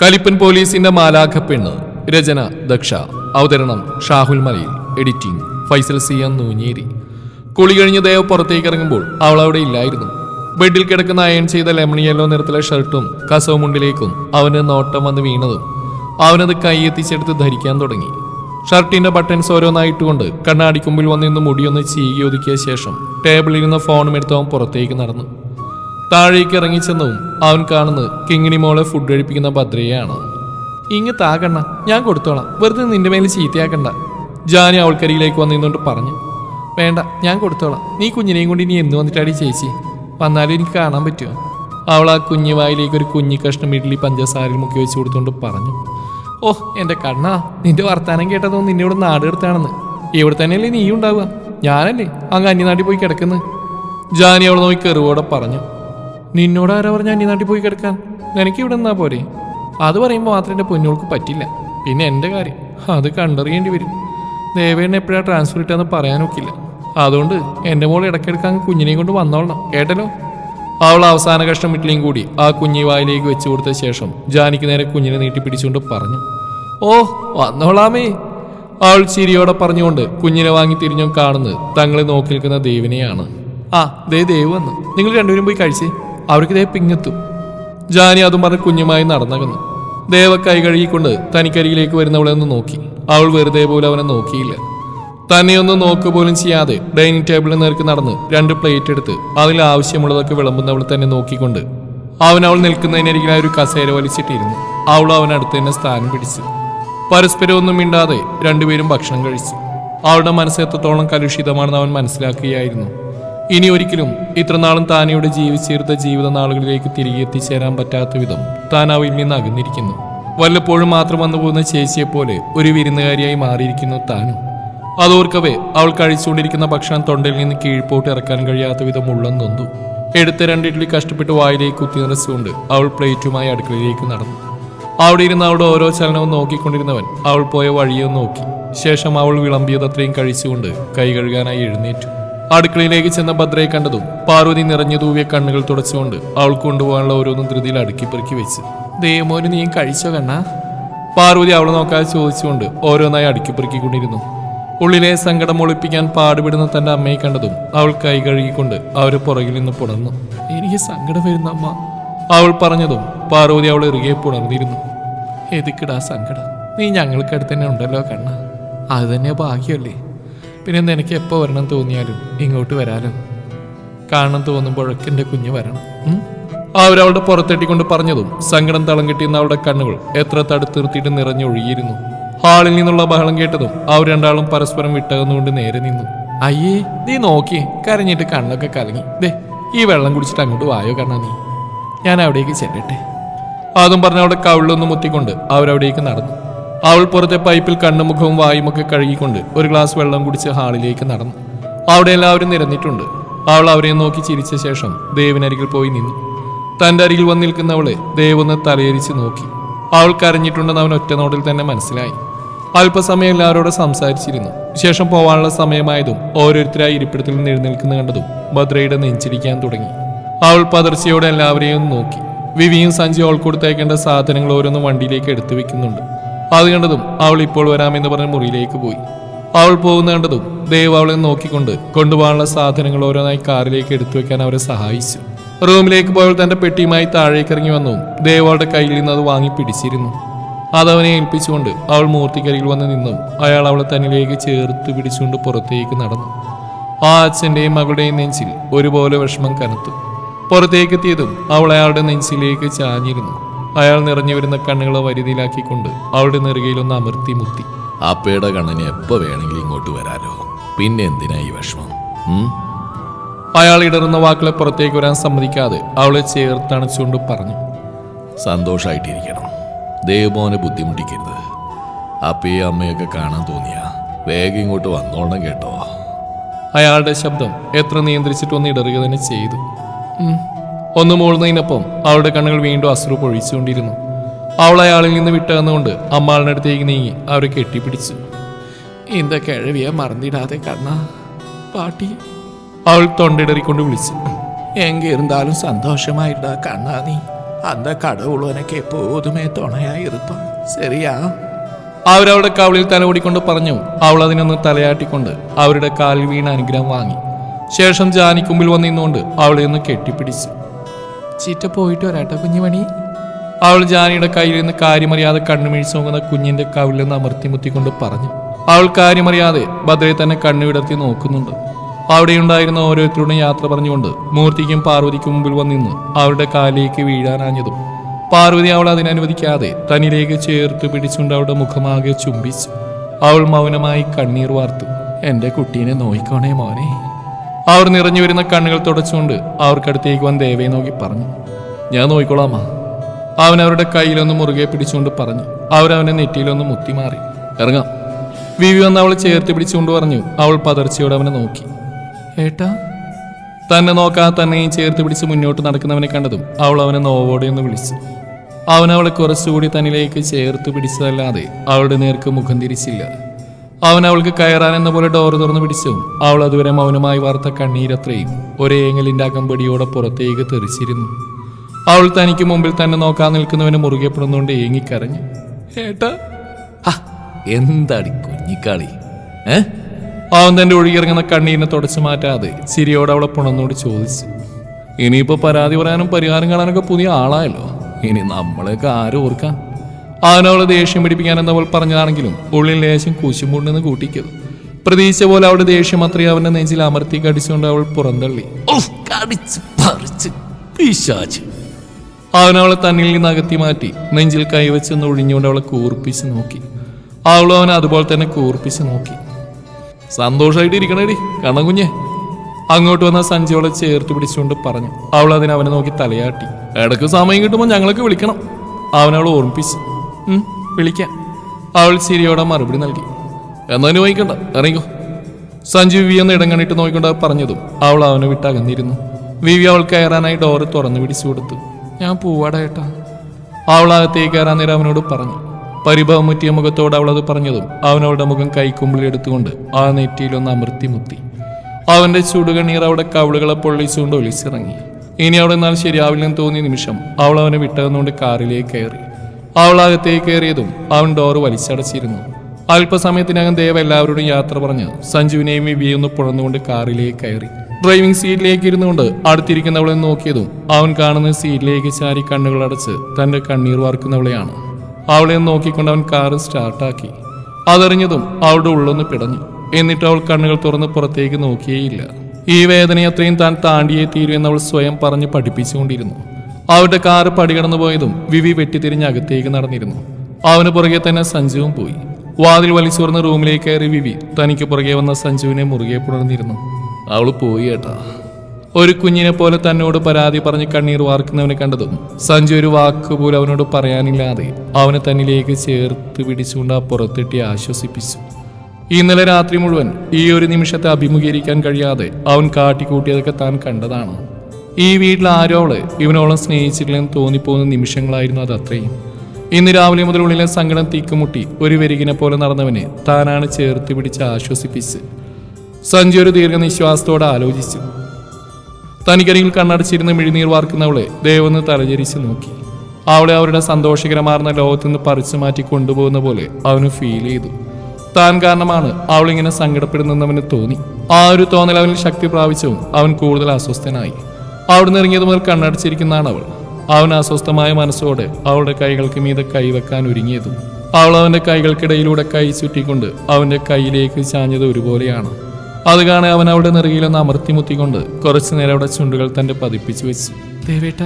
കലിപ്പൻ പോലീസിന്റെ മാലാഖ പെണ്ണ് രചന ദക്ഷ. അവതരണം Shahul Malayil. Editing Faisal C M Noonjeri. കുളി കഴിഞ്ഞ് ദേവ് പുറത്തേക്ക് ഇറങ്ങുമ്പോൾ അവൾ അവിടെ ഇല്ലായിരുന്നു. ബെഡിൽ കിടക്കുന്ന അയൺ ചെയ്ത ലെമൺ യെല്ലോ നിറത്തിലെ ഷർട്ടും കസവ് മുണ്ടിലേക്കും അവന് നോട്ടം വന്ന് വീണതും അവനത് കൈയെത്തിച്ചെടുത്ത് ധരിക്കാൻ തുടങ്ങി. ഷർട്ടിന്റെ ബട്ടൺസ് ഓരോന്നായിട്ടുകൊണ്ട് കണ്ണാടിക്കുമ്പിൽ വന്നിരുന്ന് മുടിയൊന്ന് ചീകി ഒതുക്കിയ ശേഷം ടേബിളിൽ നിന്ന് ഫോണും എടുത്ത് അവൻ പുറത്തേക്ക് നടന്നു. താഴേക്ക് ഇറങ്ങിച്ചെന്നും അവൻ കാണുന്നത് കിങ്ങിണി മോളെ ഫുഡ് കഴിപ്പിക്കുന്ന ഭദ്രയാണ് ഇങ്ങ് താകണ്ണ ഞാൻ കൊടുത്തോളാം. വെറുതെ നിന്റെ മേലെ ചീത്തയാക്കണ്ട. ജാനി അവൾക്കരിയിലേക്ക് വന്നിരുന്നുകൊണ്ട് പറഞ്ഞു. വേണ്ട ഞാൻ കൊടുത്തോളാം. നീ കുഞ്ഞിനെയും കൊണ്ട് ഇനി എന്ന് വന്നിട്ടാടി ചേച്ചി? വന്നാലും എനിക്ക് കാണാൻ പറ്റുമോ അവൾ ആ കുഞ്ഞു വായിലേക്ക് ഒരു കുഞ്ഞു കഷ്ണം ഇഡ്ഡലി പഞ്ചസാരയിൽ മുക്കി വെച്ച് കൊടുത്തുകൊണ്ട് പറഞ്ഞു. ഓ എന്റെ കണ്ണാ നിന്റെ വർത്താനം കേട്ടതോ നിന്നെ ഇവിടെ നാട് എടുത്താണെന്ന് ഇവിടെ തന്നെയല്ലേ നീ ഉണ്ടാവുക? ഞാനല്ലേ അങ്ങ് അന്യനാട്ടിൽ പോയി കിടക്കുന്നത് ജാനി അവൾ നോക്കി കെറുവോടെ പറഞ്ഞു. നിന്നോട് ആരാ പറഞ്ഞ അന്യനാട്ടിൽ പോയി കിടക്കാൻ? നിനക്ക് ഇവിടെ നിന്നാ പോരെ? അത് പറയുമ്പോൾ മാത്രം എന്റെ പൊന്നോൾക്ക് പറ്റില്ല. പിന്നെ എന്റെ കാര്യം. അത് കണ്ടറിയേണ്ടി വരും. ദേവേണ്ണ എപ്പോഴാണ് ട്രാൻസ്ഫർ ഇട്ടെന്ന് പറയാനൊക്കില്ല. അതുകൊണ്ട് എന്റെ മോൾ ഇടയ്ക്കിടയ്ക്ക് അങ്ങ് കുഞ്ഞിനെയും കൊണ്ട് വന്നോളണം. കേട്ടല്ലോ? അവൾ അവസാന കഷ്ണം ഇഡ്ഡലിയും കൂടി ആ കുഞ്ഞി വായിലേക്ക് വെച്ചു കൊടുത്ത ശേഷം ജാനിക്ക് നേരെ കുഞ്ഞിനെ നീട്ടി പിടിച്ചുകൊണ്ട് പറഞ്ഞു ഓ വന്നോളാമേ. അവൾ ചിരിയോടെ പറഞ്ഞുകൊണ്ട് കുഞ്ഞിനെ വാങ്ങി തിരിഞ്ഞു കാണുന്നത് തങ്ങളെ നോക്കി നിൽക്കുന്ന ദേവിനെയാണ്. ആ ദേ ദേവ് വന്ന്. നിങ്ങൾ രണ്ടുപേരും പോയി കഴിച്ചേ. അവർക്ക് ദേ പിങ്ങെത്തും. ജാനി അതും പറഞ്ഞ് കുഞ്ഞുമായി നടന്നകന്നു. ദേവ കൈ കഴുകിക്കൊണ്ട് തനിക്കരികിലേക്ക് വരുന്നവളെ ഒന്ന് നോക്കി. അവൾ വെറുതെ പോലും അവനെ നോക്കിയില്ല. തന്നെയൊന്നും നോക്കുക പോലും ചെയ്യാതെ ഡൈനിങ് ടേബിളിൽ നേർക്ക് നടന്ന് രണ്ട് പ്ലേറ്റ് എടുത്ത് അതിൽ ആവശ്യമുള്ളതൊക്കെ വിളമ്പുന്നവൾ തന്നെ നോക്കിക്കൊണ്ട് അവൻ അവൾ നിൽക്കുന്നതിനരികിലായി ഒരു കസേര വലിച്ചിട്ടിരുന്നു. അവൾ അവനടുത്ത് തന്നെ സ്ഥാനം പിടിച്ചു. പരസ്പരം ഒന്നും മിണ്ടാതെ രണ്ടുപേരും ഭക്ഷണം കഴിച്ചു. അവളുടെ മനസ്സ് എത്രത്തോളം കലുഷിതമാണെന്ന് അവൻ മനസ്സിലാക്കുകയായിരുന്നു. ഇനി ഒരിക്കലും ഇത്രനാളും താനിവിടെ ജീവിച്ചീർത്ത ജീവിത നാളുകളിലേക്ക് തിരികെ എത്തിച്ചേരാൻ പറ്റാത്ത വിധം താൻ അവയിൽ നിന്ന് അകന്നിരിക്കുന്നു. വല്ലപ്പോഴും മാത്രം വന്നു പോകുന്ന ചേച്ചിയെപ്പോലെ ഒരു വിരുന്നുകാരിയായി മാറിയിരിക്കുന്നു താനും. അതോർക്കവേ അവൾ കഴിച്ചുകൊണ്ടിരിക്കുന്ന ഭക്ഷണം തൊണ്ടയിൽ നിന്ന് കീഴ്പോട്ട് ഇറക്കാൻ കഴിയാത്ത വിധം ഉള്ളം നൊന്തു. എടുത്ത രണ്ട് കഷ്ടപ്പെട്ട് വായിലേക്ക് കുത്തി നിറച്ചുകൊണ്ട് അവൾ പ്ലേറ്റുമായി അടുക്കളയിലേക്ക് നടന്നു. അവിടെ ഇരുന്ന് അവളുടെ ഓരോ ചലനവും നോക്കിക്കൊണ്ടിരുന്നവൻ അവൾ പോയ വഴിയോ നോക്കി. ശേഷം അവൾ വിളമ്പിയത് അത്രയും കഴിച്ചുകൊണ്ട് കൈ കഴുകാനായി എഴുന്നേറ്റു. അടുക്കളയിലേക്ക് ചെന്ന ഭദ്രയെ കണ്ടതും പാർവതി നിറഞ്ഞു തൂവിയ കണ്ണുകൾ തുടച്ചുകൊണ്ട് അവൾ കൊണ്ടുപോകാനുള്ള ഓരോന്നും ധൃതിയിൽ അടുക്കി പെറുക്കി വെച്ച്. ദേവമോന് നീ കഴിച്ചോ കണ്ണ? പാർവതി അവൾ നോക്കാതെ ചോദിച്ചുകൊണ്ട് ഓരോന്നായി അടുക്കി പെറുക്കിക്കൊണ്ടിരുന്നു. ഉള്ളിലെ സങ്കടം ഒളിപ്പിക്കാൻ പാടുപെടുന്ന തന്റെ അമ്മയെ കണ്ടതും അവൾ കൈ കഴുകിക്കൊണ്ട് അവരെ പുറകിൽ നിന്ന് പുണർന്നു. എനിക്ക് സങ്കടം വരുന്ന അമ്മ. അവൾ പറഞ്ഞതും പാർവതി അവൾ ഇറുകെ പുണർന്നിരുന്നു. എതുക്കിടാ സങ്കടം. നീ ഞങ്ങൾക്കടുത്ത് തന്നെ ഉണ്ടല്ലോ കണ്ണ. അത് തന്നെ ഭാഗ്യമല്ലേ? പിന്നെ എനിക്ക് എപ്പോൾ വരണം തോന്നിയാലും ഇങ്ങോട്ട് വരാലോ. കാണണം തോന്നുമ്പോഴൊക്കെ എന്റെ കുഞ്ഞ് വരണം? അവരവളുടെ പുറത്തെട്ടിക്കൊണ്ട് പറഞ്ഞതും സങ്കടം തളം കിട്ടിയെന്ന അവളുടെ കണ്ണുകൾ എത്ര തടുത്ത് നിർത്തിയിട്ട് നിറഞ്ഞൊഴുകിയിരുന്നു. ഹാളിൽ നിന്നുള്ള ബഹളം കേട്ടതും അവർ രണ്ടാളും പരസ്പരം വിട്ടകന്നുകൊണ്ട് നേരെ നിന്നു. അയ്യേ നീ നോക്കി കരഞ്ഞിട്ട് കണ്ണൊക്കെ കലങ്ങി. ദേ ഈ വെള്ളം കുടിച്ചിട്ട് അങ്ങോട്ട് വായോ കണ്ണാ നീ. ഞാൻ അവിടേക്ക് ചെല്ലട്ടെ. അതും പറഞ്ഞ അവിടെ കവിളൊന്ന് മുത്തിക്കൊണ്ട് അവരവിടേക്ക് നടന്നു. അവൾ പുറത്തെ പൈപ്പിൽ കണ്ണുമുഖവും വായുമൊക്കെ കഴുകിക്കൊണ്ട് ഒരു ഗ്ലാസ് വെള്ളം കുടിച്ച് ഹാളിലേക്ക് നടന്നു. അവിടെ എല്ലാവരും നിരന്നിട്ടുണ്ട്. അവൾ അവരെ നോക്കി ചിരിച്ച ശേഷം ദേവിനരികിൽ പോയി നിന്നു. തന്റെ അരികിൽ വന്ന് നിൽക്കുന്നവളെ ദേവൊന്ന് തലയരിച്ച് നോക്കി. അവൾ കരഞ്ഞിട്ടുണ്ടെന്ന് അവൻ ഒറ്റ നോട്ടിൽ തന്നെ മനസ്സിലായി. അല്പസമയം എല്ലാവരോടും സംസാരിച്ചിരുന്നു. ശേഷം പോവാനുള്ള സമയമായതും ഓരോരുത്തരായി ഇരിപ്പിടത്തിൽ നിന്ന് എഴുന്നേൽക്കുന്ന കണ്ടതും ഭദ്രയുടെ നെഞ്ചിരിക്കാൻ തുടങ്ങി. അവൾ പതർച്ചയോടെ എല്ലാവരെയും നോക്കി. വിവിയും സഞ്ജി അവൾ കൊടുത്തേക്കേണ്ട സാധനങ്ങൾ ഓരോന്നും വണ്ടിയിലേക്ക് എടുത്തു വെക്കുന്നുണ്ട്. അത് കണ്ടതും അവൾ ഇപ്പോൾ വരാമെന്ന് പറഞ്ഞ് മുറിയിലേക്ക് പോയി. അവൾ പോകുന്ന കണ്ടതും ദേവ് അവളെ നോക്കിക്കൊണ്ട് കൊണ്ടുപോകാനുള്ള സാധനങ്ങൾ ഓരോന്നായി കാറിലേക്ക് എടുത്തു വെക്കാൻ അവരെ സഹായിച്ചു. റൂമിലേക്ക് പോയവൾ തന്റെ പെട്ടിയുമായി താഴേക്ക് ഇറങ്ങി വന്നു. ദേവ് അവളുടെ കയ്യിൽ നിന്ന് അത് വാങ്ങി പിടിച്ചിരുന്നു. അതവനെ ഏൽപ്പിച്ചുകൊണ്ട് അവൾ മൂർത്തിക്കരികിൽ വന്ന് നിന്നു. അയാൾ അവളെ തന്നിലേക്ക് ചേർത്ത് പിടിച്ചുകൊണ്ട് പുറത്തേക്ക് നടന്നു. ആ അച്ഛന്റെയും മകളുടെയും നെഞ്ചിൽ ഒരുപോലെ വിഷമം കനത്തു. പുറത്തേക്കെത്തിയതും അവൾ അയാളുടെ നെഞ്ചിലേക്ക് ചാഞ്ഞിരുന്നു. അയാൾ നിറഞ്ഞു വരുന്ന കണ്ണുകളെ വരുതിയിലാക്കിക്കൊണ്ട് അവളുടെ നെറുകയിലൊന്ന് അമർത്തി മുത്തി. അപ്പയുടെ കണ്ണിന് എപ്പോ വേണമെങ്കിലും ഇങ്ങോട്ട് വരാലോ. പിന്നെ എന്തിനാ ഈ വിഷമം? അയാൾ ഇടറുന്ന വാക്കുകളെ പുറത്തേക്ക് വരാൻ സമ്മതിക്കാതെ അവളെ ചേർത്തണച്ചുകൊണ്ട് പറഞ്ഞു. സന്തോഷായിട്ടിരിക്കണം. ദേവമോനെ ബുദ്ധിമുട്ടിക്കരുത്. അപ്പയും അമ്മയൊക്കെ കാണാൻ തോന്നിയ. വേഗം ഇങ്ങോട്ട് വന്നോണം കേട്ടോ. അയാളുടെ ശബ്ദം എത്ര നിയന്ത്രിച്ചിട്ടൊന്ന് ഇടറുക തന്നെ ചെയ്തു. ഒന്ന് മൂളുന്നതിനൊപ്പം അവളുടെ കണ്ണുകൾ വീണ്ടും അശ്രു പൊഴിച്ചുകൊണ്ടിരുന്നു. അവൾ അയാളിൽ നിന്ന് വിട്ടകന്നുകൊണ്ട് അമ്മാളിനടുത്തേക്ക് നീങ്ങി അവരെ കെട്ടിപ്പിടിച്ചു. എന്താ കിഴവിയെ മറന്നിടാതെ കണ്ണ പാട്ടി? അവൾ തൊണ്ടിടറിക്കൊണ്ട് വിളിച്ചു. എങ്കിരുന്നാലും ഇരുന്നാലും സന്തോഷമായിരുന്ന കണ്ണാ നീ. അന്ത കടവുള്ളവനൊക്കെ എപ്പോതുമേ തുണയായി ഇരുപ്പാ ശരിയാ? അവരവളുടെ കവളിൽ തലപൊടിക്കൊണ്ട് പറഞ്ഞു അവൾ അതിനൊന്ന് തലയാട്ടിക്കൊണ്ട് അവരുടെ കാലിൽ വീണ അനുഗ്രഹം വാങ്ങി. ശേഷം ജാനിക്കുമ്പിൽ വന്നിരുന്നുകൊണ്ട് അവളെ ഒന്ന് കെട്ടിപ്പിടിച്ചു. ചീറ്റ പോയിട്ട് വരാട്ടോ കുഞ്ഞുമണി. അവൾ ജാനിയുടെ കയ്യിൽ നിന്ന് കാര്യമറിയാതെ കണ്ണുമീഴ്ച നോക്കുന്ന കുഞ്ഞിന്റെ കവിളിൽ നിന്ന് അമർത്തിമുത്തിക്കൊണ്ട് പറഞ്ഞു. അവൾ കാര്യമറിയാതെ ഭദ്രയെ തന്നെ കണ്ണു വിടർത്തി നോക്കുന്നുണ്ട്. അവിടെയുണ്ടായിരുന്ന ഓരോരുത്തരോടും യാത്ര പറഞ്ഞുകൊണ്ട് മൂർത്തിക്കും പാർവതിക്കും മുമ്പിൽ വന്നിന്ന് അവരുടെ കാലിലേക്ക് വീഴാനാഞ്ഞതും പാർവതി അവൾ അതിനനുവദിക്കാതെ തന്നിലേക്ക് ചേർത്ത് പിടിച്ചുകൊണ്ട് അവളുടെ മുഖമാകെ ചുംബിച്ചു. അവൾ മൗനമായി കണ്ണീർ വാർത്തു എന്റെ കുട്ടീനെ നോയിക്കോണേ മോനെ. അവർ നിറഞ്ഞു വരുന്ന കണ്ണുകൾ തുടച്ചുകൊണ്ട് അവർക്കടുത്തേക്ക് വന്ന് ദേവയെ നോക്കി പറഞ്ഞു ഞാൻ നോക്കിക്കോളാമാ അവൻ അവരുടെ കയ്യിലൊന്ന് മുറുകെ പിടിച്ചുകൊണ്ട് പറഞ്ഞു അവരവനെ നെറ്റിയിലൊന്ന് മുത്തി മാറി ഇറങ്ങാം. വിവി വന്ന് അവളെ ചേർത്ത് പിടിച്ചുകൊണ്ട് പറഞ്ഞു അവൾ പതർച്ചയോടെ അവനെ നോക്കി. ഏട്ടാ. തന്നെ നോക്കാതെ തന്നെയും ചേർത്ത് പിടിച്ച് മുന്നോട്ട് നടക്കുന്നവനെ കണ്ടതും അവൾ അവനെ നോവോടെ ഒന്ന് വിളിച്ചു. അവൻ അവളെ കുറച്ചുകൂടി തന്നിലേക്ക് ചേർത്ത് പിടിച്ചതല്ലാതെ അവളുടെ നേർക്ക് മുഖം തിരിച്ചില്ല. അവൻ അവൾക്ക് കയറാൻ എന്ന പോലെ ഡോർ തുറന്നു പിടിച്ചു. അവൾ അതുവരെ മൗനമായി വാർത്ത കണ്ണീരത്രയും ഒരേ ഏങ്ങലിന്റെ അകമ്പടിയോടെ പുറത്തേക്ക് തെറിച്ചിരുന്നു. അവൾ തനിക്ക് മുമ്പിൽ തന്നെ നോക്കാൻ നിൽക്കുന്നവന് മുറുകെ പിടുന്നുകൊണ്ട് ഏങ്ങിക്കരഞ്ഞു. ഏട്ടാ എന്താടി കുഞ്ഞിക്കാളി? അവൻ തന്റെ ഒഴുകിയിറങ്ങുന്ന കണ്ണീരിനെ തുടച്ചു മാറ്റാതെ ചിരിയോടെ അവളെ പുണന്നോട് ചോദിച്ചു. ഇനിയിപ്പോ പരാതി പറയാനും പരിഹാരം കാണാനൊക്കെ പുതിയ ആളായല്ലോ. ഇനി നമ്മളെയൊക്കെ ആരും ഓർക്കാൻ അവൻ ദേഷ്യം പിടിപ്പിക്കാൻ എന്നവൾ പറഞ്ഞതാണെങ്കിലും ഉള്ളിൽ ലേശം കുശുമുണ്ടെന്ന് കൂട്ടിക്കത് പ്രതീക്ഷ പോലെ അവളുടെ ദേഷ്യം അത്രയും അവന്റെ നെഞ്ചിൽ അമർത്തി കടിച്ചുകൊണ്ട് അവൾ പുറന്തള്ളി. അവനവളെ അവൻ അവളെ തന്നിൽ നിന്ന് അകത്തി മാറ്റി നെഞ്ചിൽ കൈവച്ചെന്ന് ഒഴിഞ്ഞുകൊണ്ട് അവളെ കൂർപ്പിച്ച് നോക്കി. അവളും അവനെ അതുപോലെ തന്നെ കൂർപ്പിച്ച് നോക്കി. സന്തോഷമായിട്ട് ഇരിക്കണേടി കണ്ണകുഞ്ഞെ അങ്ങോട്ട് വന്ന സഞ്ജയോളെ ചേർത്ത് പിടിച്ചുകൊണ്ട് പറഞ്ഞു. അവൾ അതിനെ അവനെ നോക്കി തലയാട്ടി. ഇടയ്ക്ക് സമയം കിട്ടുമ്പോൾ ഞങ്ങളൊക്കെ വിളിക്കണം അവനവളെ ഓർമ്മിപ്പിച്ചു. "ഉം, വിളിക്കാം. അവൾ സിരിയോടെ മറുപടി നൽകി. എന്നതിന് വൈകണ്ട ഇറങ്ങിക്കോ. സഞ്ജു വി എന്ന ഇടം കണ്ടിട്ട് നോക്കിക്കൊണ്ട് പറഞ്ഞതും അവൾ അവനെ വിട്ടകന്നിരുന്നു. വിവി അവൾ കയറാനായി ഡോറ് തുറന്നു പിടിച്ചു കൊടുത്തു. ഞാൻ പോവാടാ ഏട്ടാ. അവൾ അകത്തേക്ക് കയറാൻ നേരം അവനോട് പറഞ്ഞു. പരിഭവം മുറ്റിയ മുഖത്തോട് അവളത് പറഞ്ഞതും അവനവളുടെ മുഖം കൈക്കുമ്പിളിൽ എടുത്തുകൊണ്ട് ആ നെറ്റിയിലൊന്ന് അമർത്തി മുത്തി. അവന്റെ ചുടുകണ്ണീർ അവിടെ കവിളുകളെ പൊള്ളിച്ചുകൊണ്ട് ഒലിച്ചിറങ്ങി. ഇനി അവിടെ നിന്നാൽ ശരിയാവില്ലെന്ന് തോന്നിയ നിമിഷം അവൾ അവനെ വിട്ടകന്നുകൊണ്ട് കാറിലേക്ക് കയറി. അവൾ അകത്തേക്ക് കയറിയതും അവൻ ഡോറ് വലിച്ചടച്ചിരുന്നു. അല്പസമയത്തിനകം ദേവ എല്ലാവരോടും യാത്ര പറഞ്ഞ് സഞ്ജുവിനെയും വിവിയൊന്ന് പുഴന്നുകൊണ്ട് കാറിലേക്ക് കയറി. ഡ്രൈവിംഗ് സീറ്റിലേക്ക് ഇരുന്നുകൊണ്ട് അടുത്തിരിക്കുന്നവളെ നോക്കിയതും അവൻ കാണുന്ന സീറ്റിലേക്ക് ചാരി കണ്ണുകൾ അടച്ച് തന്റെ കണ്ണീർ വാർക്കുന്നവളെയാണ്. അവളെ നോക്കിക്കൊണ്ട് അവൻ കാറ് സ്റ്റാർട്ടാക്കി. അതറിഞ്ഞതും അവളുടെ ഉള്ളൊന്ന് പിടഞ്ഞു. എന്നിട്ട് അവൾ കണ്ണുകൾ തുറന്ന് പുറത്തേക്ക് നോക്കിയേയില്ല. ഈ വേദന അത്രയും താൻ താണ്ടിയേ തീരൂ അവൾ സ്വയം പറഞ്ഞ് പഠിപ്പിച്ചുകൊണ്ടിരുന്നു. അവരുടെ കാറ് പടികടന്നു പോയതും വിവി വെട്ടിത്തിരിഞ്ഞ് അകത്തേക്ക് നടന്നിരുന്നു. അവന് പുറകെ തന്നെ സഞ്ജുവും പോയി. വാതിൽ വലിച്ചുറന്ന് റൂമിലേക്ക് കയറി വിവി തനിക്ക് പുറകെ വന്ന സഞ്ജുവിനെ മുറുകെ പുണർന്നിരുന്നു. അവൾ പോയി ഏട്ടാ. ഒരു കുഞ്ഞിനെ പോലെ തന്നോട് പരാതി പറഞ്ഞ് കണ്ണീർ വാർക്കുന്നവനെ കണ്ടതും സഞ്ജു ഒരു വാക്ക് പോലും അവനോട് പറയാനില്ലാതെ അവനെ തന്നിലേക്ക് ചേർത്ത് പിടിച്ചുകൊണ്ട് ആ പുറത്തിട്ടി ആശ്വസിപ്പിച്ചു. ഇന്നലെ രാത്രി മുഴുവൻ ഈ ഒരു നിമിഷത്തെ അഭിമുഖീകരിക്കാൻ കഴിയാതെ അവൻ കാട്ടിക്കൂട്ടിയതൊക്കെ താൻ കണ്ടതാണ്. ഈ വീട്ടിൽ ആരോൾ ഇവനോളം സ്നേഹിച്ചിട്ടില്ലെന്ന് തോന്നിപ്പോകുന്ന നിമിഷങ്ങളായിരുന്നു അത് അത്രയും ഇന്ന് രാവിലെ മുതൽ ഉള്ളിലെ സങ്കടം തീക്കുമുട്ടി ഒരു വെരികിനെ പോലെ നടന്നവനെ താനാണ് ചേർത്ത് പിടിച്ച് ആശ്വസിപ്പിച്ച്. സഞ്ജു ഒരു ദീർഘനിശ്വാസത്തോടെ ആലോചിച്ചു. തനിക്കരികിൽ കണ്ണടച്ചിരുന്ന് മിഴിനീർ വാർക്കുന്നവളെ ദേവന്ന് തലചരിച്ച് നോക്കി. അവളെ അവരുടെ സന്തോഷകരമാർന്ന ലോകത്തു നിന്ന് പറിച്ചു മാറ്റി കൊണ്ടുപോകുന്ന പോലെ അവന് ഫീൽ ചെയ്തു. താൻ കാരണമാണ് അവളിങ്ങനെ സങ്കടപ്പെടുന്നെന്നവന് തോന്നി. ആ ഒരു തോന്നൽ അവനിൽ ശക്തി പ്രാപിച്ചവും അവൻ കൂടുതൽ അസ്വസ്ഥനായി. അവിടുന്ന് ഇറങ്ങിയത് മുതൽ കണ്ണടച്ചിരിക്കുന്നതാണ് അവൾ. അവൻ അസ്വസ്ഥമായ മനസ്സോടെ അവളുടെ കൈകൾക്ക് മീതെ കൈവെക്കാൻ ഒരുങ്ങിയതും. അവൾ അവന്റെ കൈകൾക്കിടയിലൂടെ കൈ ചുറ്റിക്കൊണ്ട് അവന്റെ കൈയിലേക്ക് ചാഞ്ഞത് ഒരുപോലെയാണ്. അത് കാണെ അവൻ അവളുടെ നെറുകയിലൊന്ന് അമർത്തിമുത്തിക്കൊണ്ട് കുറച്ചു നേരം അവിടെ ചുണ്ടുകൾ തന്റെ പതിപ്പിച്ചു വെച്ചു. ദേവേട്ട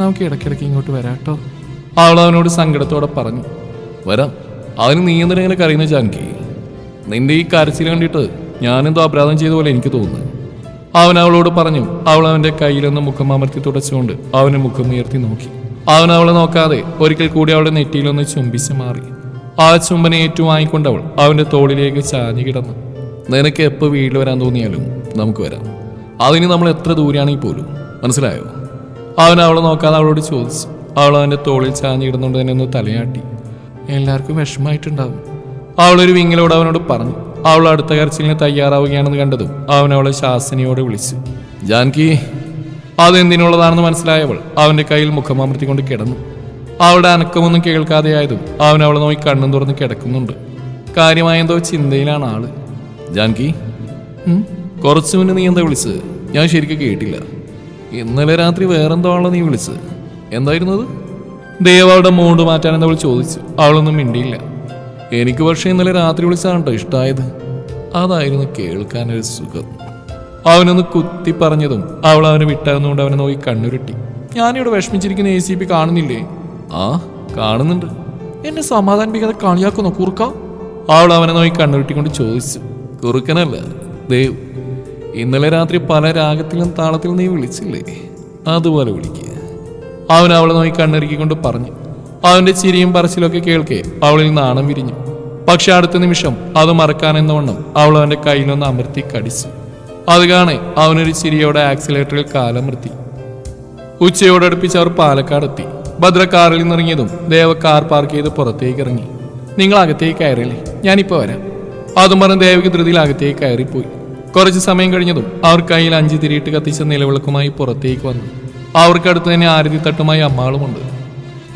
നമുക്ക് ഇടയ്ക്കിടയ്ക്ക് ഇങ്ങോട്ട് വരാട്ടോ അവൾ അവനോട് സങ്കടത്തോടെ പറഞ്ഞു. വരാം. അവന് നീ എന്തിനാ ഇങ്ങനെ കരയുന്ന ജാനകി നിന്റെ ഈ കരച്ചിൽ കണ്ടിട്ട് ഞാനെന്തോ അപരാധം ചെയ്ത പോലെ എനിക്ക് തോന്നുന്നു. അവൻ അവളോട് പറഞ്ഞു അവൾ അവന്റെ കയ്യിലൊന്ന് മുഖം അമർത്തി തുടച്ചുകൊണ്ട് അവന് മുഖം ഉയർത്തി നോക്കി. അവൻ അവളെ നോക്കാതെ ഒരിക്കൽ കൂടി അവളുടെ നെറ്റിയിലൊന്ന് ചുംബിച്ച് മാറി. ആ ചുംബനെ ഏറ്റുവാങ്ങിക്കൊണ്ട് വാങ്ങിക്കൊണ്ടവൾ അവന്റെ തോളിലേക്ക് ചാഞ്ഞു കിടന്നു. നിനക്ക് എപ്പോൾ വീട്ടിൽ വരാൻ തോന്നിയാലും നമുക്ക് വരാം. അതിന് നമ്മൾ എത്ര ദൂരെയാണെങ്കിൽ പോലും. മനസ്സിലായോ? അവൻ അവളെ നോക്കാതെ അവളോട് ചോദിച്ചു. അവൾ അവന്റെ തോളിൽ ചാഞ്ഞു കിടന്നുകൊണ്ട് തന്നെ ഒന്ന് തലയാട്ടി. എല്ലാവർക്കും വിഷമമായിട്ടുണ്ടാവും. അവളൊരു വിങ്ങലോട് അവനോട് പറഞ്ഞു അവൾ അടുത്ത കരച്ചിലിന് തയ്യാറാവുകയാണെന്ന് കണ്ടതും അവൻ അവളെ ശാസനയോടെ വിളിച്ചു. ജാൻകി അതെന്തിനുള്ളതാണെന്ന് മനസ്സിലായവൾ അവന്റെ കയ്യിൽ മുഖമമർത്തിക്കൊണ്ട് കിടന്നു. അവളുടെ അനക്കമൊന്നും കേൾക്കാതെയായതും അവൻ അവളെ നോക്കി കണ്ണും തുറന്ന് കിടക്കുന്നുണ്ട്. കാര്യമായ എന്തോ ചിന്തയിലാണ് ആൾ. ജാൻകി കുറച്ചു മുന്നേ നീ എന്താ വിളിച്ചത്? ഞാൻ ശരിക്കും കേട്ടില്ല. ഇന്നലെ രാത്രി വേറെന്തോ ആണോ നീ വിളിച്ചത്. എന്തായിരുന്നത് ദേവ് അവളുടെ മൂഡ് മാറ്റാനെന്ന് അവൾ ചോദിച്ചു. അവളൊന്നും മിണ്ടിയില്ല. എനിക്ക് പക്ഷേ ഇന്നലെ രാത്രി വിളിച്ചാണ് കേട്ടോ ഇഷ്ടമായത് അതായിരുന്നു കേൾക്കാനൊരു സുഖം. അവനൊന്ന് കുത്തി പറഞ്ഞതും അവൾ അവനെ വിട്ടായിരുന്നുകൊണ്ട് അവനെ നോക്കി കണ്ണുരുട്ടി. ഞാനിവിടെ വിഷമിച്ചിരിക്കുന്ന എ സി പി കാണുന്നില്ലേ? ആ കാണുന്നുണ്ട്. എന്നെ സമാധാനിപ്പിക്കാതെ കളിയാക്കുന്നോ കുറുക്ക? അവൾ അവനെ നോക്കി കണ്ണുരുട്ടിക്കൊണ്ട് ചോദിച്ചു. കുറുക്കനല്ല ദേവ് ഇന്നലെ രാത്രി പല രാഗത്തിലും താളത്തിലും നീ വിളിച്ചില്ലേ? അതുപോലെ വിളിക്കുക അവൻ അവളെ നോക്കി കണ്ണിറുക്കിക്കൊണ്ട് പറഞ്ഞു. അവന്റെ ചിരിയും പറച്ചിലൊക്കെ കേൾക്കെ അവളിൽ നാണം വിരിഞ്ഞു. പക്ഷെ അടുത്ത നിമിഷം അത് മറക്കാനെന്നവണ്ണം അവൾ അവന്റെ കയ്യിലൊന്ന് അമർത്തി കടിച്ചു. അത് കാണെ അവനൊരു ചിരിയോടെ ആക്സിലേറ്ററിൽ കാലമർത്തി ഉച്ചയോടടുപ്പിച്ച് അവർ പാലക്കാട് എത്തി. ഭദ്ര കാറിൽ നിന്നിറങ്ങിയതും ദേവ കാർ പാർക്ക് ചെയ്ത് പുറത്തേക്ക് ഇറങ്ങി. നിങ്ങൾ അകത്തേക്ക് കയറില്ലേ? ഞാനിപ്പോ വരാം. അതും പറഞ്ഞ് ദേവയ്ക്ക് ധൃതിയിൽ അകത്തേക്ക് കയറിപ്പോയി. കുറച്ച് സമയം കഴിഞ്ഞതും അവർ കയ്യിൽ അഞ്ച് തിരിയിട്ട് കത്തിച്ച നിലവിളക്കുമായി പുറത്തേക്ക് വന്നു. അവർക്കടുത്ത് തന്നെ ആരതി തട്ടുമായി അമ്മാളുമുണ്ട്.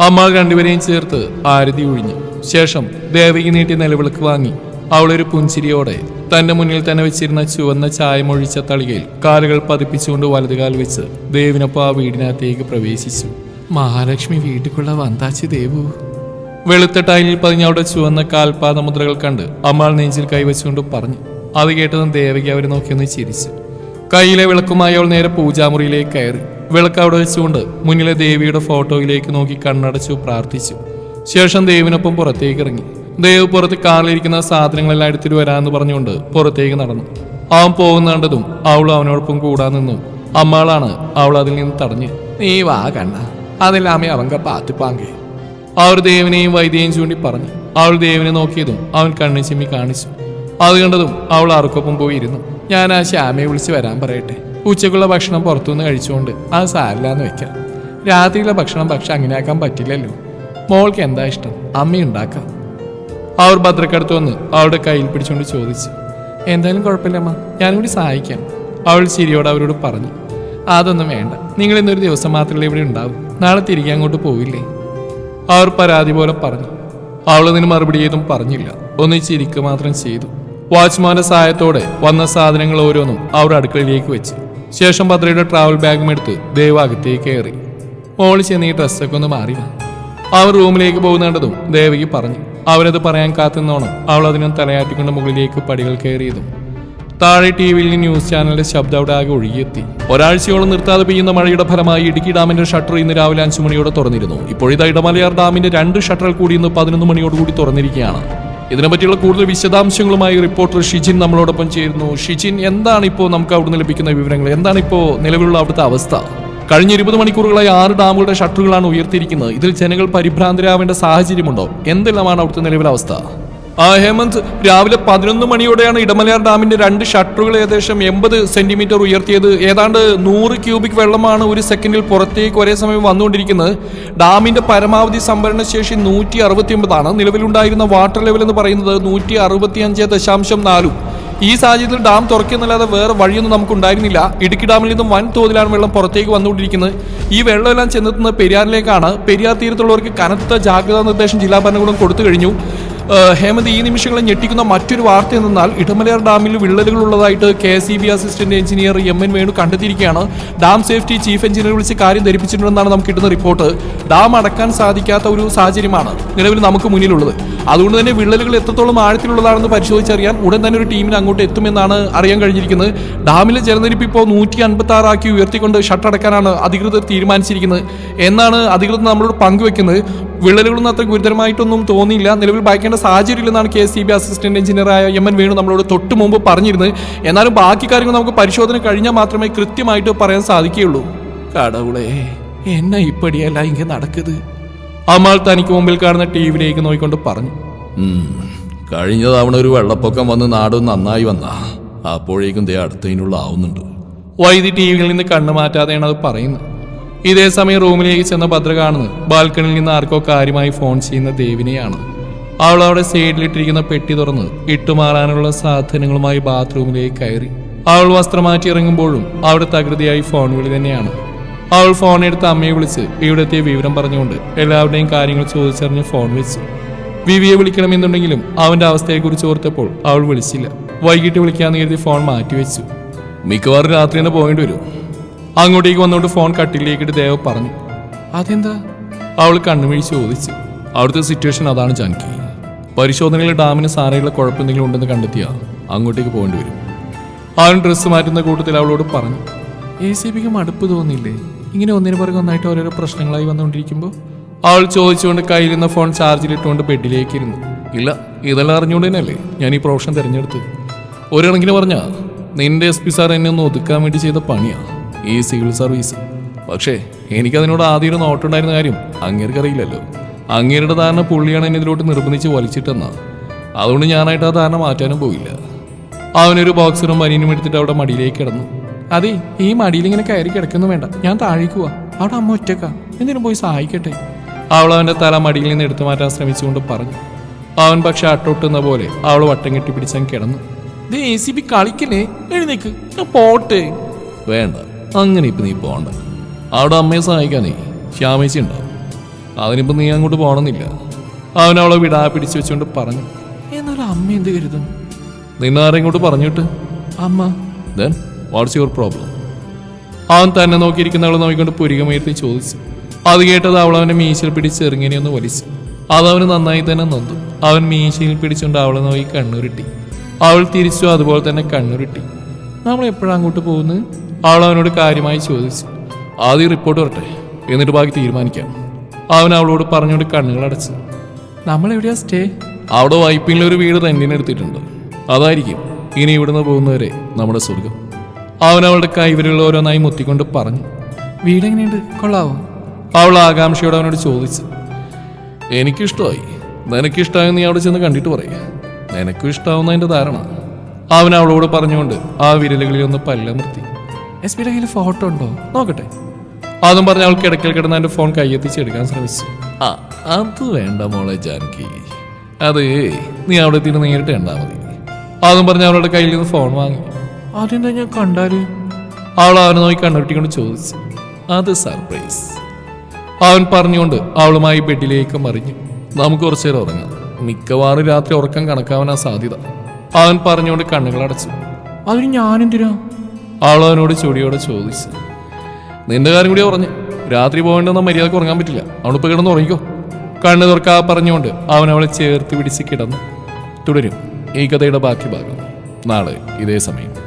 അമ്മാൾ രണ്ടുപേരെയും ചേർത്ത് ആരതി ഒഴിഞ്ഞു. ശേഷം ദേവകി നീട്ടി നിലവിളക്ക് വാങ്ങി. അവളൊരു പുഞ്ചിരിയോടെ തന്റെ മുന്നിൽ തന്നെ വെച്ചിരുന്ന ചുവന്ന ചായമൊഴിച്ച തളികയിൽ കാലുകൾ പതിപ്പിച്ചുകൊണ്ട് വലതുകാൽ വെച്ച് ദേവിനൊപ്പം ആ വീടിനകത്തേക്ക് പ്രവേശിച്ചു. മഹാലക്ഷ്മി വീട്ടിലുള്ള വന്താച്ചി ദേവു. വെളുത്ത ടൈലിൽ അവിടെ ചുവന്ന കാൽപാദ മുദ്രകൾ കണ്ട് അമ്മാൾ നെഞ്ചിൽ കൈവച്ചുകൊണ്ട് പറഞ്ഞു. അത് കേട്ടതും ദേവകി അവരെ നോക്കിയൊന്ന് ചിരിച്ചു. കയ്യിലെ വിളക്കുമായി അവൾ നേരെ പൂജാമുറിയിലേക്ക് കയറി. വിളക്ക് അവിടെ വെച്ചുകൊണ്ട് മുന്നിലെ ദേവിയുടെ ഫോട്ടോയിലേക്ക് നോക്കി കണ്ണടച്ചു പ്രാർത്ഥിച്ചു. ശേഷം ദേവിനൊപ്പം പുറത്തേക്ക് ഇറങ്ങി. ദേവ് പുറത്ത് കാറിലിരിക്കുന്ന സാധനങ്ങളെല്ലാം എടുത്തിട്ട് വരാമെന്ന് പറഞ്ഞുകൊണ്ട് പുറത്തേക്ക് നടന്നു. അവൻ പോകുന്ന കണ്ടതും അവൾ അവനോടൊപ്പം കൂടാൻ നിന്നു. അമ്മാളാണ് അവൾ അതിൽ നിന്ന് തടഞ്ഞ്. നീ വാ കണ്ണ. അതെല്ലാമേ അവങ്ക പാത്തിപ്പാങ്കേ അവർ ദേവനെയും വൈദ്യയും ചൂണ്ടി പറഞ്ഞു. അവൾ ദേവനെ നോക്കിയതും അവൻ കണ്ണു ചിമ്മി കാണിച്ചു. അത് കണ്ടതും അവൾ ആർക്കൊപ്പം പോയിരുന്നു. ഞാൻ ആ ശ്യാമയെ വിളിച്ച് വരാൻ പറയട്ടെ. ഉച്ചക്കുള്ള ഭക്ഷണം പുറത്തുനിന്ന് കഴിച്ചുകൊണ്ട് അത് സാരില്ലാന്ന് വെക്കാം. രാത്രിയിലെ ഭക്ഷണം പക്ഷെ അങ്ങനെ ആക്കാൻ പറ്റില്ലല്ലോ. മോൾക്ക് എന്താ ഇഷ്ടം? അമ്മ ഉണ്ടാക്കാം. അവർ ഭദ്രക്കടുത്ത് വന്ന് അവളുടെ കയ്യിൽ പിടിച്ചുകൊണ്ട് ചോദിച്ചു. എന്തായാലും കുഴപ്പമില്ലമ്മ ഞാനും കൂടി സഹായിക്കാം. അവൾ ചിരിയോട് അവരോട് പറഞ്ഞു. അതൊന്നും വേണ്ട. നിങ്ങൾ ഇന്നൊരു ദിവസം മാത്രമല്ലേ ഇവിടെ ഉണ്ടാവും. നാളെ തിരികെ അങ്ങോട്ട് പോവില്ലേ? അവർ പരാതി പോലെ പറഞ്ഞു. അവൾ അതിന് മറുപടി ചെയ്തും പറഞ്ഞില്ല. ഒന്ന് ചിരിക്കുക മാത്രം ചെയ്തു. വാച്ച്മാന്റെ സഹായത്തോടെ വന്ന സാധനങ്ങൾ ഓരോന്നും അവർ അടുക്കളയിലേക്ക് വെച്ച്. ശേഷം ഭദ്രയുടെ ട്രാവൽ ബാഗും എടുത്ത് ദേവ് കയറി. മോൾ ചെന്ന് ഈ ഡ്രസ്സൊക്കെ ഒന്ന് മാറി അവർ റൂമിലേക്ക് പോകുന്നതും ദേവകി പറഞ്ഞു. അവരത് പറയാൻ കാത്തുനിന്നോണം അവൾ അതിനും തലയാറ്റിക്കൊണ്ട് മുകളിലേക്ക് പടികൾ കയറിയതും. താഴെ ടി വിയിൽ ന്യൂസ് ചാനലിന്റെ ശബ്ദം അവിടെ ആകെ ഒഴുകിയെത്തി. ഒരാഴ്ചയോളം നിർത്താതെ പെയ്യുന്ന മഴയുടെ ഫലമായി ഇടുക്കി ഡാമിന്റെ ഷട്ടർ ഇന്ന് രാവിലെ അഞ്ചു മണിയോടെ തുറന്നിരുന്നു. ഇപ്പോഴിതാ ഇടമലയാർ ഡാമിന്റെ രണ്ട് ഷട്ടറുകൾ കൂടി ഇന്ന് പതിനൊന്ന് മണിയോടുകൂടി തുറന്നിരിക്കുകയാണ്. ഇതിനെപ്പറ്റിയുള്ള കൂടുതൽ വിശദാംശങ്ങളുമായി റിപ്പോർട്ടർ ഷിജിൻ നമ്മളോടൊപ്പം ചേരുന്നു. ഷിജിൻ എന്താണ് ഇപ്പോൾ നമുക്ക് അവിടുന്ന് ലഭിക്കുന്ന വിവരങ്ങൾ? എന്താണ് ഇപ്പോൾ നിലവിലുള്ള അവിടുത്തെ അവസ്ഥ? കഴിഞ്ഞ ഇരുപത് മണിക്കൂറുകളായി ആറ് ഡാമുകളുടെ ഷട്ടറുകളാണ് ഉയർത്തിയിരിക്കുന്നത്. ഇതിൽ ജനങ്ങൾ പരിഭ്രാന്തരാവേണ്ട സാഹചര്യമുണ്ടോ? എന്തെല്ലാമാണ് അവിടുത്തെ നിലവിലെ അവസ്ഥ? ആ ഹേമന്ത് രാവിലെ പതിനൊന്ന് മണിയോടെയാണ് ഇടമലയാർ ഡാമിന്റെ രണ്ട് ഷട്ടറുകൾ ഏകദേശം എൺപത് സെന്റിമീറ്റർ ഉയർത്തിയത്. ഏതാണ്ട് നൂറ് ക്യൂബിക് വെള്ളമാണ് ഒരു സെക്കൻഡിൽ പുറത്തേക്ക് ഒരേ സമയം വന്നുകൊണ്ടിരിക്കുന്നത്. ഡാമിന്റെ പരമാവധി സംഭരണ ശേഷി നൂറ്റി അറുപത്തി ഒമ്പതാണ് നിലവിലുണ്ടായിരുന്ന വാട്ടർ ലെവൽ എന്ന് പറയുന്നത് നൂറ്റി അറുപത്തി അഞ്ച് ദശാംശം നാലും. ഈ സാഹചര്യത്തിൽ ഡാം തുറക്കുന്നല്ലാതെ വേറെ വഴിയൊന്നും നമുക്ക് ഉണ്ടായിരുന്നില്ല ഇടുക്കി ഡാമിൽ നിന്നും വൻ തോതിലാണ് വെള്ളം പുറത്തേക്ക് വന്നുകൊണ്ടിരിക്കുന്നത്. ഈ വെള്ളമെല്ലാം ചെന്നെത്തുന്നത് പെരിയാറിലേക്കാണ്. പെരിയാർ തീരത്തുള്ളവർക്ക് കനത്ത ജാഗ്രതാ നിർദ്ദേശം ജില്ലാ ഭരണകൂടം കൊടുത്തു കഴിഞ്ഞു. ഹേമന്ത് ഈ നിമിഷങ്ങളെ ഞെട്ടിക്കുന്ന മറ്റൊരു വാർത്ത എന്നാൽ ഇടമലയാർ ഡാമിൽ വിള്ളലുകൾ ഉള്ളതായിട്ട് K S B assistant engineer M N Venu കണ്ടെത്തിയിരിക്കുകയാണ്. Dam safety chief engineer വിളിച്ച് കാര്യം ധരിപ്പിച്ചിട്ടുണ്ടെന്നാണ് നമുക്ക് കിട്ടുന്ന റിപ്പോർട്ട്. ഡാം അടക്കാൻ സാധിക്കാത്ത ഒരു സാഹചര്യമാണ് നിലവിൽ നമുക്ക് മുന്നിലുള്ളത്. അതുകൊണ്ട് തന്നെ വിള്ളലുകൾ എത്രത്തോളം ആഴത്തിലുള്ളതാണെന്ന് പരിശോധിച്ചറിയാൻ ഉടൻ തന്നെ ഒരു ടീമിന് അങ്ങോട്ട് എത്തുമെന്നാണ് അറിയാൻ കഴിഞ്ഞിരിക്കുന്നത്. ഡാമിലെ ജലനിരപ്പ് ഇപ്പോൾ നൂറ്റി അൻപത്തി ആറാക്കി ഉയർത്തിക്കൊണ്ട് ഷട്ടർ അടക്കാനാണ് അധികൃതർ തീരുമാനിച്ചിരിക്കുന്നത്. എന്നാണ് അധികൃതർ നമ്മളോട് പങ്കുവെക്കുന്നത്. വിള്ളലുകളൊന്നും അത്ര ഗുരുതരമായിട്ടൊന്നും തോന്നിയില്ല. നിലവിൽ ഭയക്കേണ്ട സാഹചര്യമില്ലെന്നാണ് കെ സി ബി അസിസ്റ്റന്റ് എഞ്ചിനീയറായ എം എൻ വേണു നമ്മളോട് തൊട്ട് മുമ്പ് പറഞ്ഞിരുന്നത്. എന്നാലും ബാക്കി കാര്യങ്ങൾ നമുക്ക് പരിശോധന കഴിഞ്ഞാൽ മാത്രമേ കൃത്യമായിട്ട് പറയാൻ സാധിക്കുകയുള്ളൂ. കടവുളേ എന്നാ ഇപ്പടിയല്ല ഇങ്ങനെ നടക്കുന്നത് അമ്മാൾ തനിക്ക് മുമ്പിൽ കാണുന്ന ടി വിയിലേക്ക് നോക്കിക്കൊണ്ട് പറഞ്ഞു. കഴിഞ്ഞ തവണ ഒരു വെള്ളപ്പൊക്കം വന്ന് നാട് നന്നായി വന്ന. അപ്പോഴേക്കും ദേ അടുത്തതിനുള്ള ആവുന്നുണ്ട്. വൈദ്യുതി ടി വിയിൽ നിന്ന് കണ്ണു മാറ്റാതെയാണ് അത് പറയുന്നത്. ഇതേ സമയം റൂമിലേക്ക് ചെന്ന ഭദ്ര കാണുന്നത് ബാൽക്കണിയിൽ നിന്ന് ആർക്കോ കാര്യമായി ഫോൺ ചെയ്യുന്ന ദേവിനെയാണ്. അവൾ അവിടെ സൈഡിലിട്ടിരിക്കുന്ന പെട്ടി തുറന്ന് ഇട്ടുമാറാനുള്ള സാധനങ്ങളുമായി ബാത്റൂമിലേക്ക് കയറി. അവൾ വസ്ത്രം മാറ്റി ഇറങ്ങുമ്പോഴും അവിടെ തകൃതിയായി ഫോൺ വിളി തന്നെയാണ്. അവൾ ഫോൺ എടുത്ത് അമ്മയെ വിളിച്ച് ഇവിടെത്തിയ വിവരം പറഞ്ഞുകൊണ്ട് എല്ലാവരുടെയും കാര്യങ്ങൾ ചോദിച്ചറിഞ്ഞ് ഫോൺ വെച്ചു വിവിയെ വിളിക്കണമെന്നുണ്ടെങ്കിലും അവന്റെ അവസ്ഥയെക്കുറിച്ച് ഓർത്തപ്പോൾ അവൾ വിളിച്ചില്ല. വൈകിട്ട് വിളിക്കാന്ന് കരുതി ഫോൺ മാറ്റിവെച്ചു. മിക്കവാറും രാത്രി തന്നെ പോകേണ്ടി വരും. അങ്ങോട്ടേക്ക് വന്നുകൊണ്ട് ഫോൺ കട്ടിലേക്കിട്ട് ദേവ പറഞ്ഞു അതെന്താ? അവൾ കണ്ണുമീഴ്ച ചോദിച്ചു അവിടുത്തെ സിറ്റുവേഷൻ അതാണ് ജാൻകി. പരിശോധനയിൽ ഡാമിന് സാരയുള്ള കുഴപ്പമെന്തെങ്കിലും ഉണ്ടെന്ന് കണ്ടെത്തിയാ അങ്ങോട്ടേക്ക് പോകേണ്ടി വരും. അവൻ ഡ്രസ്സ് മാറ്റുന്ന കൂട്ടത്തിൽ അവളോട് പറഞ്ഞു എ സി പിക്ക് മടുപ്പ് തോന്നില്ലേ ഇങ്ങനെ ഒന്നിനു പുറകെ ഒന്നായിട്ട് ഓരോരോ പ്രശ്നങ്ങളായി വന്നുകൊണ്ടിരിക്കുമ്പോൾ അവൾ ചോദിച്ചുകൊണ്ട് കയ്യിലിരുന്ന ഫോൺ ചാർജിലിട്ടുകൊണ്ട് ബെഡിലേക്ക് ഇരുന്നു ഇല്ല ഇതെല്ലാം അറിഞ്ഞുകൊണ്ട് തന്നെയല്ലേ ഞാൻ ഈ പ്രൊഫഷൻ തിരഞ്ഞെടുത്ത് ഒരു കണക്കിന് പറഞ്ഞാ നിന്റെ എസ് പി സാർ എന്നെ ഒന്ന് ഒതുക്കാൻ വേണ്ടി ചെയ്ത പണിയാ. ഈ സിവിൽ സർവീസ്. പക്ഷേ എനിക്കതിനോട് ആദ്യം ഒരു നോട്ടുണ്ടായിരുന്ന കാര്യം അങ്ങേർക്കറിയില്ലല്ലോ. അങ്ങേരുടെ ധാരണ പുള്ളിയാണ് എന്നെ ഇതിലോട്ട് നിർബന്ധിച്ച് വലിച്ചിട്ടെന്നാ. അതുകൊണ്ട് ഞാനായിട്ട് ആ ധാരണ മാറ്റാനും പോയില്ല. അവനൊരു ബോക്സറും പനീനും എടുത്തിട്ട് അവിടെ മടിയിലേക്ക് കിടന്നു. അതെ ഈ മടിയിൽ ഇങ്ങനെ കയറി കിടക്കുന്നു വേണ്ട. ഞാൻ താഴേക്ക് പോവാ. അവിടെ അമ്മ ഒറ്റക്ക എന്തിനും പോയി സഹായിക്കട്ടെ. അവൾ അവന്റെ തല മടിയിൽ നിന്ന് എടുത്തു മാറ്റാൻ ശ്രമിച്ചുകൊണ്ട് പറഞ്ഞു. അവൻ പക്ഷെ അട്ടൊട്ടുന്ന പോലെ അവൾ വട്ടം കെട്ടി പിടിച്ചാൻ കിടന്നു. ദേ എ സി ബി കളിക്കല്ലേ? എഴുന്നേക്ക്. പോട്ടെ. വേണ്ട. അങ്ങനെ ഇപ്പൊ നീ പോണ്ട. അവിടെ അമ്മയെ സഹായിക്കാനേ ശ്യാമേച്ചി ഉണ്ടാവും അതിനിപ്പോ നീ അങ്ങോട്ട് പോകണമെന്നില്ല അവൻ അവളെ വിടാ പിടിച്ചു വെച്ചുകൊണ്ട് പറഞ്ഞു. എന്നാലും അമ്മ എന്ത് കരുതും? നിന്നെ ആരെ ഇങ്ങോട്ട് പറഞ്ഞിട്ട്? അമ്മ. ദെൻ വാട്ട്സ് യുവർ പ്രോബ്ലം അവൻ തന്നെ നോക്കിയിരിക്കുന്ന അവളെ നോക്കിക്കൊണ്ട് പുരികമുയർത്തി ചോദിച്ചു. അത് കേട്ടത് അവൾ അവനെ മീശയിൽ പിടിച്ച് എറിങ്ങനെയൊന്ന് വലിച്ചു. അതവന് നന്നായി തന്നെ നൊന്തു. അവൻ മീശയിൽ പിടിച്ചുകൊണ്ട് അവളെ നോക്കി കണ്ണുരുട്ടി. അവൾ തിരിച്ചു അതുപോലെ തന്നെ കണ്ണുരുട്ടി. നമ്മൾ എപ്പോഴാണ് അങ്ങോട്ട് പോകുന്നത്? അവൾ അവനോട് കാര്യമായി ചോദിച്ചു. ആദ്യം റിപ്പോർട്ട് വരട്ടെ. എന്നിട്ട് ബാക്കി തീരുമാനിക്കാം. അവൻ അവളോട് പറഞ്ഞുകൊണ്ട് കണ്ണുകൾ അടച്ചു. നമ്മൾ എവിടെയാ സ്റ്റേ അവിടെ വൈപ്പിങ്ങിൽ ഒരു വീട് റെന്റിന് എടുത്തിട്ടുണ്ട്. അതായിരിക്കും ഇനി ഇവിടുന്ന് പോകുന്നവരെ നമ്മുടെ സ്വർഗം അവൻ അവളുടെ കൈവരികൾ ഓരോന്നായി മുത്തിക്കൊണ്ട് പറഞ്ഞു. വീടെങ്ങനെയുണ്ട് കൊള്ളാവോ? അവൾ ആകാംക്ഷയോട് അവനോട് ചോദിച്ചു. എനിക്കിഷ്ടമായി. നിനക്കിഷ്ടമായി നീ അവിടെ ചെന്ന് കണ്ടിട്ട് പറയുക നിനക്കും ഇഷ്ടാവുന്ന അതിന്റെ ധാരണ. അവൻ അവളോട് പറഞ്ഞുകൊണ്ട് ആ വിരലുകളിൽ ഒന്ന് പല്ല പല്ലമർത്തി. എസ് പിയുടെ കയ്യിൽ ഫോട്ടോ ഉണ്ടോ? നോക്കട്ടെ. അതും പറഞ്ഞ് അവൾക്ക് ഇടയ്ക്കൽ കിടന്ന് എന്റെ ഫോൺ കയ്യെത്തിച്ചെടുക്കാൻ ശ്രമിച്ചു. ആ അത് വേണ്ട മോളെ ജാൻകി. അതേ നീ അവിടെ എത്തിയിട്ട് നേരിട്ട് കണ്ടാ മതി. അതും പറഞ്ഞ് അവളുടെ കയ്യിൽ നിന്ന് ഫോൺ വാങ്ങി. അതെന്താ ഞാൻ കണ്ടാൽ? അവൾ അവനെ നോക്കി കണ്ണുരുട്ടിക്കൊണ്ട് ചോദിച്ചു. അത് സർപ്രൈസ് അവൻ പറഞ്ഞുകൊണ്ട് അവളുമായി ബെഡിലേക്ക് മറിഞ്ഞു. നമുക്ക് കുറച്ചു നേരം ഉറങ്ങാം. മിക്കവാറും രാത്രി ഉറക്കം കണക്കാവാനാ സാധ്യത. അവൻ പറഞ്ഞുകൊണ്ട് കണ്ണുകൾ അടച്ചു. അതിന് ഞാനെന്തിനാ? അവൾ അവനോട് ചൊടിയോടെ ചോദിച്ചു. നിന്റെ കാര്യം കൂടി പറഞ്ഞു. രാത്രി പോകേണ്ടെന്ന മര്യാദയ്ക്ക് ഉറങ്ങാൻ പറ്റില്ല. അവളിപ്പോ കിടന്ന് ഉറങ്ങിക്കോ. കണ്ണു തുറക്കാ പറഞ്ഞുകൊണ്ട് അവൻ അവളെ ചേർത്ത് പിടിച്ച് കിടന്നു തുടരും. ഈ കഥയുടെ ബാക്കി ഭാഗം നാളെ ഇതേ സമയം.